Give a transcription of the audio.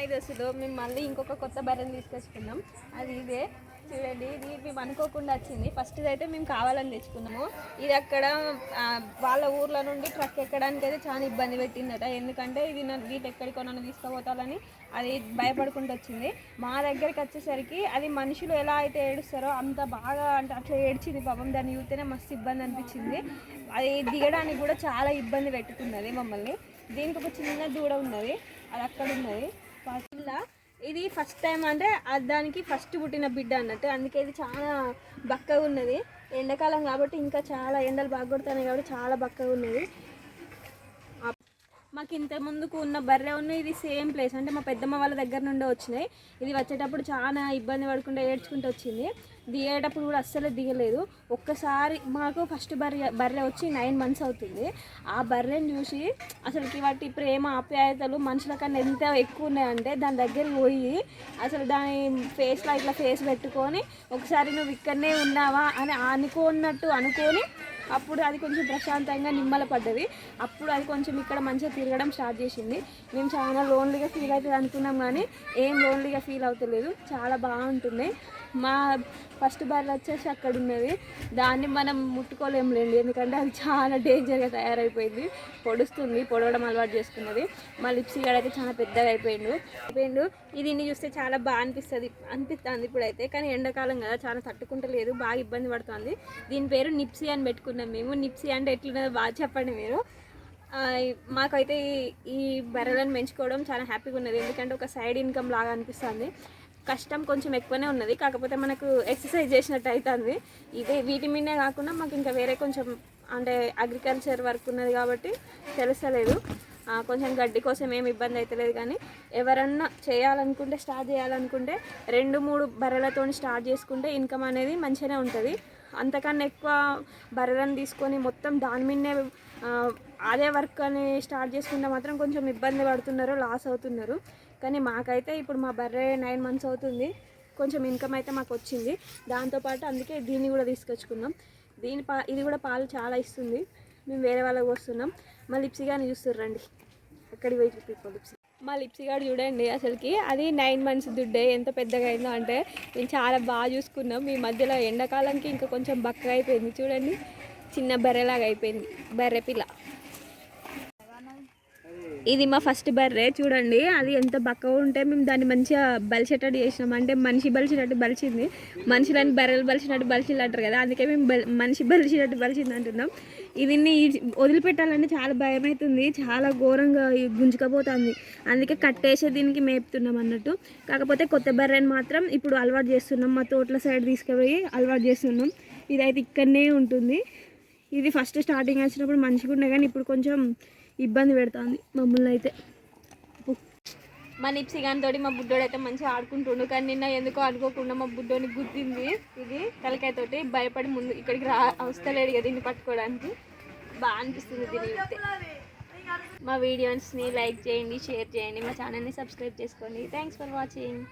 Hi దోస్తులు మేము మళ్ళీ ఇంకొక కొత్త బర్రెని తీసుకొచ్చుకున్నాం. అది ఇదే. చూడండి ఇది మేము అనుకోకుండా వచ్చింది. ఫస్ట్ అయితే మేము కావాలని తెచ్చుకున్నాము. ఇది అక్కడ వాళ్ళ ఊర్ల నుండి ట్రక్ ఎక్కడానికి అయితే చాలా ఇబ్బంది పెట్టిందట. ఎందుకంటే ఇది నా- వీటి ఎక్కడికో నన్ను తీసుకుపోతాలని అది భయపడుకుంటూ వచ్చింది. మా దగ్గరికి వచ్చేసరికి అది మనుషులు ఎలా అయితే ఏడుస్తారో అంత బాగా అంటే అట్లా ఏడ్చింది. పాపం దాన్ని చూస్తేనే మస్తు ఇబ్బంది అనిపించింది. అది దిగడానికి కూడా చాలా ఇబ్బంది పెట్టుకున్నది మమ్మల్ని. దీనికి ఒక చిన్న దూడ ఉన్నది. అది అక్కడ ఉన్నది. పిల్ల ఇది ఫస్ట్ టైం అంటే దానికి ఫస్ట్ పుట్టిన బిడ్డ అన్నట్టు. అందుకే ఇది చాలా బక్కగా ఉన్నది. ఎండాకాలం కాబట్టి ఇంకా చాలా ఎండలు బాగా కొడుతున్నాయి కాబట్టి చాలా బక్కగా ఉన్నది. మాకు ఇంత ముందుకు ఉన్న బర్రె ఉన్న ఇది సేమ్ ప్లేస్. అంటే మా పెద్దమ్మ వాళ్ళ దగ్గర నుండే వచ్చినాయి. ఇది వచ్చేటప్పుడు చాలా ఇబ్బంది పడకుండా ఏడ్చుకుంటూ వచ్చింది. దిగేటప్పుడు కూడా అస్సలు దిగలేదు. ఒక్కసారి మాకు ఫస్ట్ బర్రె బర్రె వచ్చి నైన్ మంత్స్ అవుతుంది. ఆ బర్రెని చూసి అసలుకి వాటి ప్రేమ ఆప్యాయతలు మనుషుల కన్నా ఎంత ఎక్కువ ఉన్నాయంటే దాని దగ్గరికి పోయి అసలు దాని ఫేస్లో ఇట్లా ఫేస్ పెట్టుకొని ఒకసారి నువ్వు ఇక్కడనే ఉన్నావా? అని అనుకున్నట్టు అనుకొని అప్పుడు అది కొంచెం ప్రశాంతంగా నిమ్మల పడ్డది. అప్పుడు అది కొంచెం ఇక్కడ మంచిగా తిరగడం స్టార్ట్ చేసింది. మేము చాలా లోన్లీగా ఫీల్ అవుతుంది అనుకున్నాం కానీ ఏం లోన్లీగా ఫీల్ అవుతలేదు. చాలా బాగుంటుంది. మా ఫస్ట్ బర్రె వచ్చేసి అక్కడ ఉన్నది దాన్ని మనం ముట్టుకోలేములేండి. ఎందుకంటే అది చాలా డేంజర్గా తయారైపోయింది. పొడుస్తుంది. పొడవడం అలవాటు చేసుకున్నది. మా లిప్సీ గడైతే అయితే చాలా పెద్దగా అయిపోయిండు. అయిపోయిండు. ఇది చూస్తే చాలా బాగా అనిపిస్తుంది. అనిపిస్తుంది ఇప్పుడైతే. కానీ ఎండాకాలం కదా చాలా తట్టుకుంటలేదు. బాగా ఇబ్బంది పడుతుంది. దీని పేరు నిప్సీ అని పెట్టుకున్నాను పెట్టుకున్నాం మేము. నిప్సీ అంటే ఎట్లున్నదో బాగా చెప్పండి మీరు. మాకైతే ఈ- బర్రెలను పెంచుకోవడం చాలా హ్యాపీగా ఉన్నది. ఎందుకంటే ఒక సైడ్ ఇన్కమ్ లాగా అనిపిస్తుంది. కష్టం కొంచెం ఎక్కువనే ఉన్నది. కాకపోతే మనకు ఎక్సర్సైజ్ చేసినట్టు అవుతుంది ఇదే వీటి మీదే కాకుండా మాకు ఇంకా వేరే కొంచెం అంటే అగ్రికల్చర్ వర్క్ ఉన్నది కాబట్టి తెలుస్తలేదు. కొంచెం గడ్డి కోసం ఏమి ఇబ్బంది అవుతలేదు కానీ ఎవరన్నా చేయాలనుకుంటే స్టార్ట్ చేయాలనుకుంటే రెండు మూడు బర్రెలతో స్టార్ట్ చేసుకుంటే ఇన్కమ్ అనేది మంచిగానే ఉంటుంది. అంతకన్నా ఎక్కువ బర్రెలను తీసుకొని మొత్తం దాని మీదనే అదే వర్క్ అని స్టార్ట్ చేసుకుంటే మాత్రం కొంచెం ఇబ్బంది పడుతున్నారు లాస్ అవుతున్నారు. కానీ మాకైతే ఇప్పుడు మా బర్రె నైన్ మంత్స్ అవుతుంది. కొంచెం ఇన్కమ్ అయితే మాకు వచ్చింది. దాంతోపాటు అందుకే దీన్ని కూడా తీసుకొచ్చుకున్నాం. దీని పా ఇది కూడా పాలు చాలా ఇస్తుంది. మేము వేరే వాళ్ళకి వస్తున్నాం మా లిప్సీ కానీ చూస్తుర్రండి అక్కడికి పోయి పీపుల్ లిప్సీ. మా లిప్సీ గారు చూడండి అసలుకి. అది నైన్ మంత్స్ దుడ్డే ఎంత పెద్దగా అయిందో అంటే మేము చాలా బాగా చూసుకున్నాం. ఈ మధ్యలో ఎండాకాలంకి ఇంకా కొంచెం బక్కగా అయిపోయింది. చూడండి చిన్న బర్రెలాగా అయిపోయింది. బర్రె పిల్ల ఇది మా ఫస్ట్ బర్రె చూడండి. అది ఎంత బక్కగా ఉంటే మేము దాన్ని మంచిగా బలిచేటట్టు చేసినాం. అంటే మనిషి బలిచినట్టు బలిచింది. మనుషులని బర్రెలు బలిచినట్టు బలిచిల్లు అంటారు కదా. అందుకే మేము మనిషి బలిచినట్టు బలిచింది అంటున్నాం. ఇది వదిలిపెట్టాలంటే చాలా భయం అవుతుంది. చాలా ఘోరంగా గుంజుకపోతుంది. అందుకే కట్టేసే దీనికి మేపుతున్నాం అన్నట్టు. కాకపోతే కొత్త బర్రెని మాత్రం ఇప్పుడు అలవాటు చేస్తున్నాం. మా తోటల సైడ్ తీసుకుపోయి అలవాటు చేస్తున్నాం. ఇదైతే ఇక్కడనే ఉంటుంది. ఇది ఫస్ట్ స్టార్టింగ్ వచ్చినప్పుడు మంచిగా ఉండే కానీ ఇప్పుడు కొంచెం ఇబ్బంది పెడుతుంది మమ్మల్ని అయితే మా నిప్సి తోటి మా బుడ్డోడు అయితే మంచిగా ఆడుకుంటుండు కానీ నిన్న ఎందుకో అనుకోకుండా మా బుడ్డోని గుద్దింది ఇది తలకాయతోటి భయపడి ముందు ఇక్కడికి రా వస్తలేడు కదా దీన్ని పట్టుకోవడానికి బాగా అనిపిస్తుంది దీని మా వీడియోస్ని లైక్ చేయండి షేర్ చేయండి మా ఛానల్ని సబ్స్క్రైబ్ చేసుకోండి. Thanks for watching